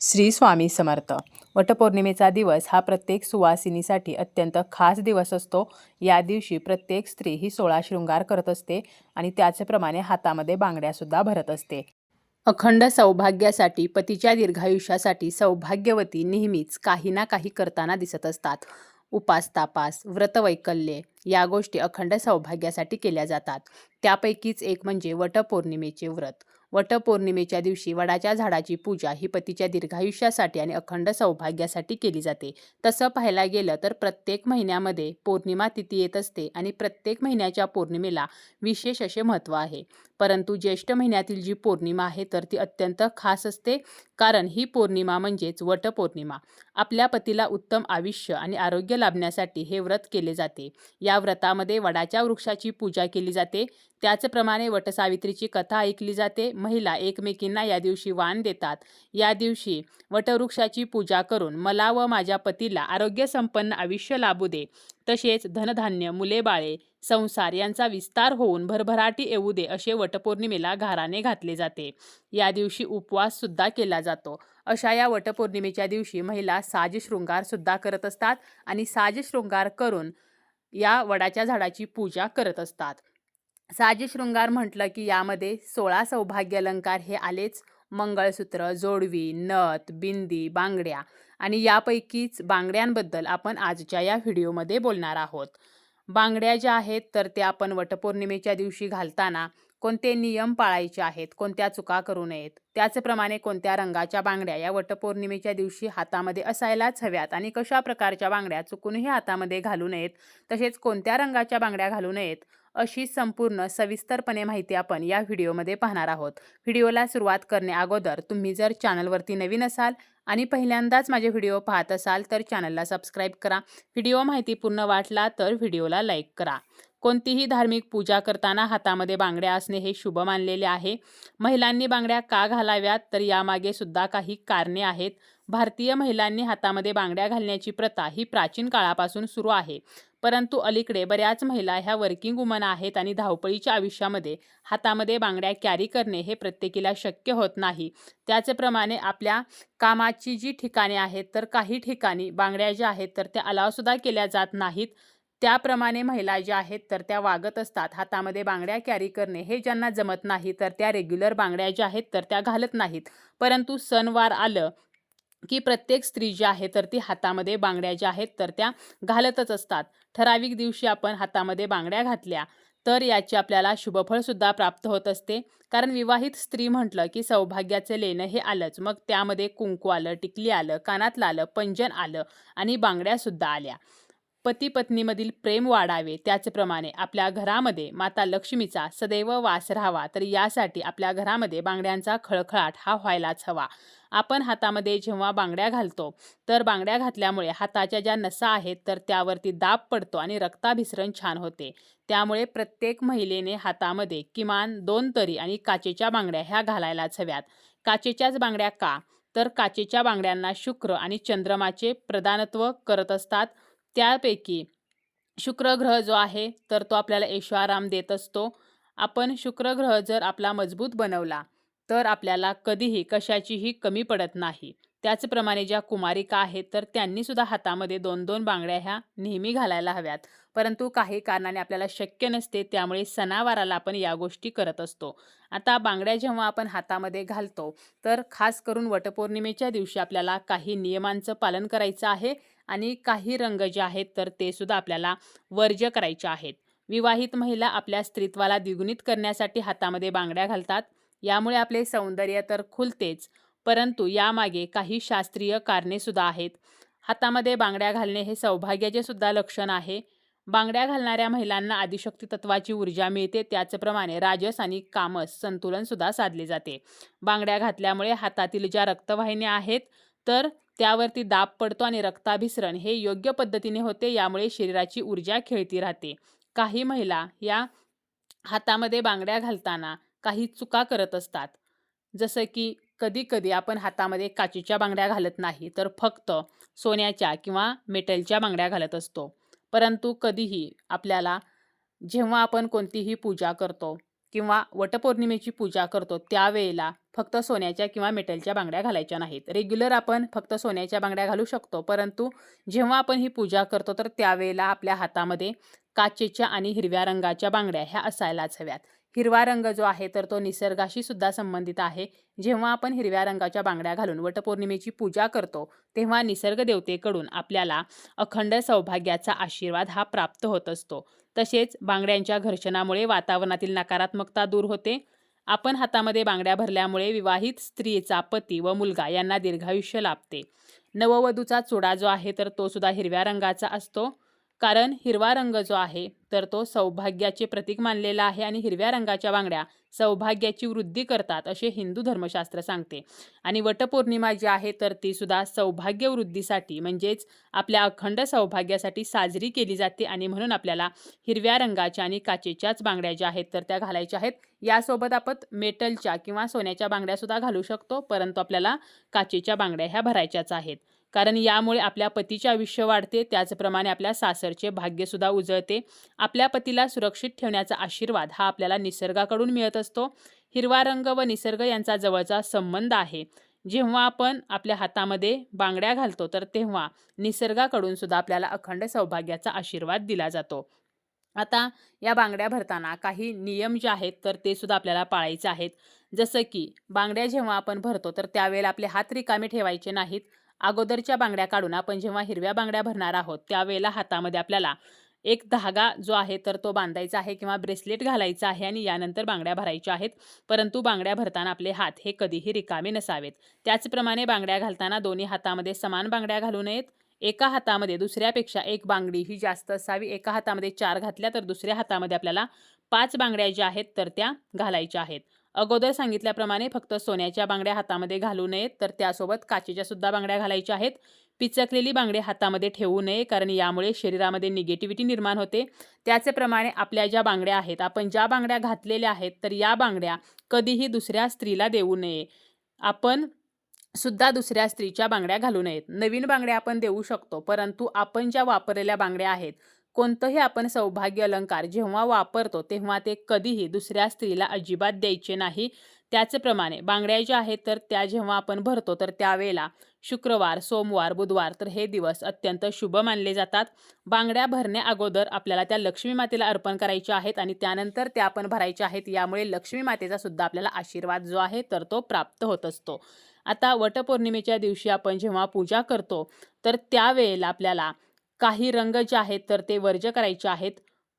श्री स्वामी समर्थ. वटपौर्णिमेचा दिवस हा प्रत्येक सुवासिनीसाठी अत्यंत खास दिवस असतो. या दिवशी प्रत्येक स्त्री ही सोळा शृंगार करत असते आणि त्याचप्रमाणे हातामध्ये बांगड्यासुद्धा भरत असते. अखंड सौभाग्यासाठी पतीच्या दीर्घायुष्यासाठी सौभाग्यवती नेहमीच काही ना काही करताना दिसत असतात. उपास तापास व्रतवैकल्ये या गोष्टी अखंड सौभाग्यासाठी केल्या जातात. त्यापैकीच एक म्हणजे वटपौर्णिमेचे व्रत. वटपौर्णिमेच्या दिवशी वडाच्या झाडाची पूजा ही पतीच्या दीर्घायुष्यासाठी आणि अखंड सौभाग्यासाठी केली जाते. तसं पाहायला गेलं तर प्रत्येक महिन्यामध्ये पौर्णिमा तिथी येत असते आणि प्रत्येक महिन्याच्या पौर्णिमेला विशेष असे महत्त्व आहे. परंतु ज्येष्ठ महिन्यातील जी पौर्णिमा आहे तर ती अत्यंत खास असते कारण ही पौर्णिमा म्हणजेच वटपौर्णिमा. आपल्या पतीला उत्तम आयुष्य आणि आरोग्य लाभण्यासाठी हे व्रत केले जाते. या व्रतामध्ये वडाच्या वृक्षाची पूजा केली जाते. त्याचप्रमाणे वटसावित्रीची कथा ऐकली जाते. महिला एकमेकींना या दिवशी वाण देतात. या दिवशी वटवृक्षाची पूजा करून मला व माझ्या पतीला आरोग्यसंपन्न आयुष्य लाभू दे. तसेच धनधान्य मुले बाळे संसार यांचा विस्तार होऊन भरभराटी येऊ दे असे वटपौर्णिमेला घाराने घातले जाते. या दिवशी उपवास सुद्धा केला जातो. अशा या वटपौर्णिमेच्या दिवशी महिला साज शृंगार सुद्धा करत असतात आणि साज शृंगार करून या वडाच्या झाडाची पूजा करत असतात. साजशृंगार म्हटलं की यामध्ये सोळा सौभाग्य अलंकार हे आलेच. मंगळसूत्र जोडवी नथ बिंदी बांगड्या आणि यापैकीच बांगड्यांबद्दल आपण आजच्या या व्हिडिओमध्ये बोलणार आहोत. बांगड्या ज्या आहेत तर त्या आपण वटपौर्णिमेच्या दिवशी घालताना कोणते नियम पाळायचे आहेत कोणत्या चुका करू नयेत त्याचप्रमाणे कोणत्या रंगाच्या बांगड्या या वटपौर्णिमेच्या दिवशी हातामध्ये असायलाच हव्यात आणि कशा प्रकारच्या बांगड्या चुकूनही हातामध्ये घालू नयेत तसेच कोणत्या रंगाच्या बांगड्या घालू नयेत अशी संपूर्ण सविस्तरपणे माहिती आपण या व्हिडिओमध्ये पाहणार आहोत. व्हिडिओला सुरुवात करणे अगोदर तुम्ही जर चॅनलवरती नवीन असाल आणि पहिल्यांदाच माझे व्हिडिओ पाहत असाल तर चॅनलला सबस्क्राईब करा. व्हिडिओ माहिती पूर्ण वाटला तर व्हिडिओला लाईक करा. कोणतीही धार्मिक पूजा करताना हातामध्ये बांगड्या असणे हे शुभ मानलेले आहे. महिलांनी बांगड्या का घालाव्यात? तर यामागे सुद्धा काही कारणे आहेत. भारतीय महिलांनी हातामध्ये बांगड्या घालण्याची प्रथा ही प्राचीन काळापासून सुरू आहे. परंतु अलीकडे बऱ्याच महिला ह्या वर्किंग वुमन आहेत आणि धावपळीच्या आयुष्यामध्ये हातामध्ये बांगड्या कॅरी करणे हे प्रत्येकीला शक्य होत नाही. त्याचप्रमाणे आपल्या कामाची जी ठिकाणे आहेत तर काही ठिकाणी बांगड्या ज्या आहेत तर त्या अलावसुद्धा केल्या जात नाहीत. त्याप्रमाणे महिला ज्या आहेत तर त्या वागत असतात. हातामध्ये बांगड्या कॅरी करणे हे ज्यांना जमत नाही तर त्या रेग्युलर बांगड्या ज्या आहेत तर त्या घालत नाहीत. परंतु सणवार आलं की प्रत्येक स्त्री जी आहे तर ती हातामध्ये बांगड्या ज्या आहेत तर त्या घालतच असतात. ठराविक दिवशी आपण हातामध्ये बांगड्या घातल्या तर याची आपल्याला शुभफळसुद्धा प्राप्त होत असते. कारण विवाहित स्त्री म्हटलं की सौभाग्याचं लेणं हे आलंच. मग त्यामध्ये कुंकू आलं टिकली आलं कानातलं आलं पंजन आलं आणि बांगड्यासुद्धा आल्या. पती पत्नीमधील प्रेम वाढावे त्याचप्रमाणे आपल्या घरामध्ये माता लक्ष्मीचा सदैव वास राहावा तर यासाठी आपल्या घरामध्ये बांगड्यांचा खळखळाट हा व्हायलाच हवा. आपण हातामध्ये जेव्हा बांगड्या घालतो तर बांगड्या घातल्यामुळे हाताच्या ज्या नसा आहेत तर त्यावरती दाब पडतो आणि रक्ताभिसरण छान होते. त्यामुळे प्रत्येक महिलेने हातामध्ये किमान दोन तरी आणि काचेच्या बांगड्या ह्या घालायलाच हव्यात. काचेच्याच बांगड्या का? तर काचेच्या बांगड्यांना शुक्र आणि चंद्रमाचे प्रदानत्व करत असतात. त्यापैकी शुक्र ग्रह जो आहे तर तो आपल्याला ऐशोआराम देत असतो. आपण शुक्र ग्रह जर आपला मजबूत बनवला तर आपल्याला कधीही कशाचीही कमी पडत नाही. त्याचप्रमाणे ज्या कुमारिका आहेत तर त्यांनीसुद्धा हातामध्ये दोन दोन बांगड्या ह्या नेहमी घालायला हव्यात. परंतु काही कारणाने आपल्याला शक्य नसते त्यामुळे सणावाराला आपण या गोष्टी करत असतो. आता बांगड्या जेव्हा आपण हातामध्ये घालतो तर खास करून वटपौर्णिमेच्या दिवशी आपल्याला काही नियमांचं पालन करायचं आहे. आणि काही रंग जे आहेत तर ते सुद्धा आपल्याला वर्ज्य करायचे आहेत. विवाहित महिला आपल्या स्त्रीत्वाला द्विगुणित करण्यासाठी हातामध्ये बांगड्या घालतात. यामुळे आपले सौंदर्य तर खुलतेच परंतु यामागे काही शास्त्रीय कारणे सुद्धा आहेत. हातामध्ये बांगड्या घालणे हे सौभाग्याचे सुद्धा लक्षण आहे. बांगड्या घालणाऱ्या महिलांना आदिशक्ती तत्वाची ऊर्जा मिळते. त्याचप्रमाणे राजस आणि कामस संतुलन सुद्धा साधले जाते. बांगड्या घातल्यामुळे हातातील ज्या रक्तवाहिन्या आहेत तर त्यावरती दाब पडतो आणि रक्ताभिसरण हे योग्य पद्धतीने होते यामुळे शरीराची ऊर्जा खेळती राहते. काही महिला या हातामध्ये बांगड्या घालताना काही चुका करत असतात. जसं की कधी कधी आपण हातामध्ये काचेच्या बांगड्या घालत नाही तर फक्त सोन्याच्या किंवा मेटलच्या बांगड्या घालत असतो. परंतु कधीही आपल्याला जेव्हा आपण कोणतीही पूजा करतो किंवा वटपौर्णिमेची पूजा करतो त्यावेळेला फक्त सोन्याच्या किंवा मेटलच्या बांगड्या घालायच्या नाहीत. रेग्युलर आपण फक्त सोन्याच्या बांगड्या घालू शकतो परंतु जेव्हा आपण ही पूजा करतो तर त्यावेळेला आपल्या हातामध्ये काचेच्या आणि हिरव्या रंगाच्या बांगड्या ह्या असायलाच हव्यात. हिरवा रंग जो आहे तर तो निसर्गाशी सुद्धा संबंधित आहे. जेव्हा आपण हिरव्या रंगाच्या बांगड्या घालून वटपौर्णिमेची पूजा करतो तेव्हा निसर्ग देवतेकडून आपल्याला अखंड सौभाग्याचा आशीर्वाद हा प्राप्त होत असतो. तसेच बांगड्यांच्या घर्षणामुळे वातावरणातील नकारात्मकता दूर होते. आपण हातामध्ये बांगड्या भरल्यामुळे विवाहित स्त्रीचा पती व मुलगा यांना दीर्घायुष्य लाभते. नववधूचा चुडा जो आहे तर तो सुद्धा हिरव्या रंगाचा असतो. कारण हिरवा रंग जो आहे तर तो सौभाग्याचे प्रतीक मानलेला आहे आणि हिरव्या रंगाच्या बांगड्या सौभाग्याची वृद्धी करतात असे हिंदू धर्मशास्त्र सांगते. आणि वटपौर्णिमा जी आहे तर ती सुद्धा सौभाग्य वृद्धीसाठी म्हणजेच आपल्या अखंड सौभाग्यासाठी साजरी केली जाते आणि म्हणून आपल्याला हिरव्या रंगाच्या आणि काचेच्याच बांगड्या ज्या आहेत तर त्या घालायच्या आहेत. यासोबत आपण मेटलच्या किंवा सोन्याच्या बांगड्यासुद्धा घालू शकतो परंतु आपल्याला काचेच्या बांगड्या ह्या भरायच्याच आहेत. कारण यामुळे आपल्या पतीचे आयुष्य वाढते त्याचप्रमाणे आपल्या सासरचे भाग्यसुद्धा उजळते. आपल्या पतीला सुरक्षित ठेवण्याचा आशीर्वाद हा आपल्याला निसर्गाकडून मिळत असतो. हिरवा रंग व निसर्ग यांचा जवळचा संबंध आहे. जेव्हा आपण आपल्या हातामध्ये बांगड्या घालतो तर तेव्हा निसर्गाकडून सुद्धा आपल्याला अखंड सौभाग्याचा आशीर्वाद दिला जातो. आता या बांगड्या भरताना काही नियम जे आहेत तर ते सुद्धा आपल्याला पाळायचे आहेत. जसं की बांगड्या जेव्हा आपण भरतो तर त्यावेळेला आपले हात रिकामे ठेवायचे नाहीत. अगोदरच्या बांगड्या काढून आपण जेव्हा हिरव्या बांगड्या भरणार आहोत त्यावेळेला हातामध्ये आपल्याला एक धागा जो आहे तर तो बांधायचा आहे किंवा ब्रेसलेट घालायचा आहे आणि यानंतर बांगड्या भरायच्या आहेत. परंतु बांगड्या भरताना आपले हात हे कधीही रिकामे नसावेत. त्याचप्रमाणे बांगड्या घालताना दोन्ही हातामध्ये समान बांगड्या घालू नयेत. एका हातामध्ये दुसऱ्यापेक्षा एक बांगडी ही जास्त असावी. एका हातामध्ये चार घातल्या तर दुसऱ्या हातामध्ये आपल्याला पाच बांगड्या ज्या आहेत तर त्या घालायच्या आहेत. अगोदर सांगितल्याप्रमाणे फक्त सोन्याच्या बांगड्या हातामध्ये घालू नयेत तर त्यासोबत काचेच्या सुद्धा बांगड्या घालायच्या आहेत. पिचकलेली बांगडे हातामध्ये ठेवू नये कारण यामुळे शरीरामध्ये निगेटिव्हिटी निर्माण होते. त्याचप्रमाणे आपल्या ज्या बांगड्या आहेत आपण ज्या बांगड्या घातलेल्या आहेत तर या बांगड्या कधीही दुसऱ्या स्त्रीला देऊ नये. आपण सुद्धा दुसऱ्या स्त्रीच्या बांगड्या घालू नयेत. नवीन बांगड्या आपण देऊ शकतो परंतु आपण ज्या वापरलेल्या बांगड्या आहेत कोणतंही आपण सौभाग्य अलंकार जेव्हा वापरतो तेव्हा ते कधीही दुसऱ्या स्त्रीला अजिबात द्यायचे नाही. त्याचप्रमाणे बांगड्या ज्या आहेत तर त्या जेव्हा आपण भरतो तर त्यावेळेला शुक्रवार सोमवार बुधवार तर हे दिवस अत्यंत शुभ मानले जातात. बांगड्या भरण्या अगोदर आपल्याला त्या लक्ष्मी मातेला अर्पण करायच्या आहेत आणि त्यानंतर त्या आपण भरायच्या आहेत. यामुळे लक्ष्मी मातेचा सुद्धा आपल्याला आशीर्वाद जो आहे तर तो प्राप्त होत असतो. आता वटपौर्णिमेच्या दिवशी आपण जेव्हा पूजा करतो तर त्यावेळेला आपल्याला काही रंग जे आहेत तर ते वर्ज करायचे आहेत.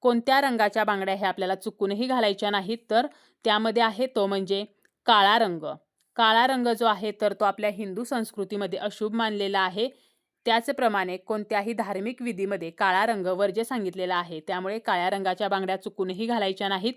कोणत्या रंगाच्या बांगड्या हे आपल्याला चुकूनही घालायच्या नाहीत तर त्यामध्ये आहे तो म्हणजे काळा रंग. काळा रंग जो आहे तर तो आपल्या हिंदू संस्कृतीमध्ये अशुभ मानलेला आहे. त्याचप्रमाणे कोणत्याही धार्मिक विधीमध्ये काळा रंग वर्ज्य सांगितलेला आहे. त्यामुळे काळ्या रंगाच्या बांगड्या चुकूनही घालायच्या नाहीत.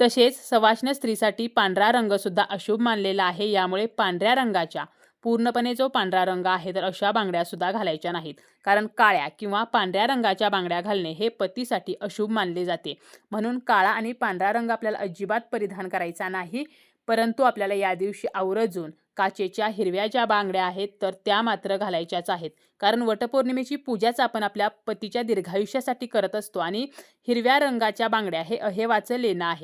तसेच सवाष्ण स्त्रीसाठी पांढरा रंगसुद्धा अशुभ मानलेला आहे. यामुळे पांढऱ्या रंगाच्या पूर्णपणे जो पांढरा रंग आहे तर अशा बांगड्या सुद्धा घालायच्या नाहीत. कारण काळ्या किंवा पांढऱ्या रंगाच्या बांगड्या घालणे हे पतीसाठी अशुभ मानले जाते. म्हणून काळा आणि पांढरा रंग आपल्याला अजिबात परिधान करायचा नाही. परंतु आपल्याला या दिवशी आवर्जून काचेच्या हिरव्या ज्या बांगड्या आहेत तर त्या मात्र घालायच्याच आहेत. कारण वटपौर्णिमेची पूजाच आपण आपल्या पतीच्या दीर्घायुष्यासाठी करत असतो आणि हिरव्या रंगाच्या बांगड्या हे अहेवाचं लेणं आहे.